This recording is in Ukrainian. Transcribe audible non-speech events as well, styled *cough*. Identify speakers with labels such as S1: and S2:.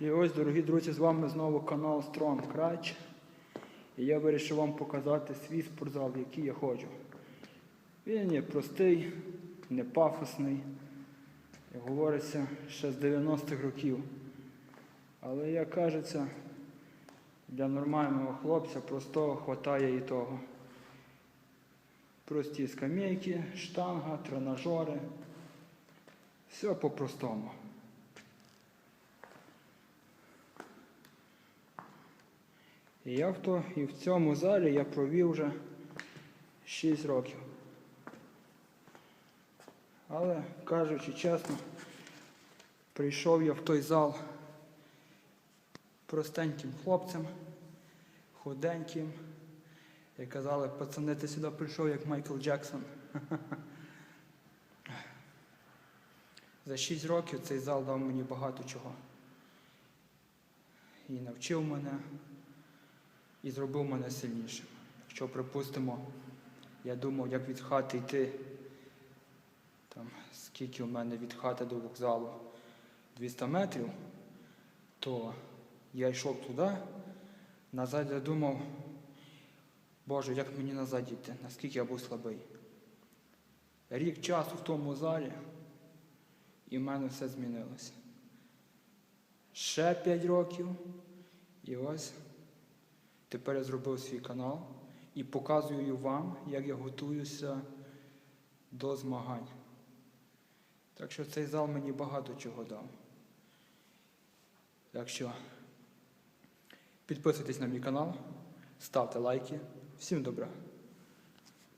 S1: І ось, дорогі друзі, з вами знову канал Strong Crutch. І я вирішив вам показати свій спортзал, який я ходжу. Він є простий, не пафосний, як говориться, ще з 90-х років. Але, як кажеться, для нормального хлопця простого хватає і того. Прості скамейки, штанга, тренажери. Все по-простому. І я в, то, і в цьому залі я провів вже 6 років. Але, кажучи чесно, прийшов я в той зал простеньким хлопцем, худеньким. І казали, пацани, ти сюди прийшов як Майкл Джексон. *laughs* За 6 років цей зал дав мені багато чого. І навчив мене, і зробив мене сильнішим. Якщо, припустимо, я думав, як від хати йти, там, скільки у мене від хати до вокзалу 200 метрів, то я йшов туди, назад я думав, Боже, як мені назад йти, наскільки я був слабий. Рік часу в тому залі, і в мене все змінилося. Ще 5 років, і ось тепер я зробив свій канал і показую вам, як я готуюся до змагань. Так що цей зал мені багато чого дав. Так що підписуйтесь на мій канал, ставте лайки. Всім добра!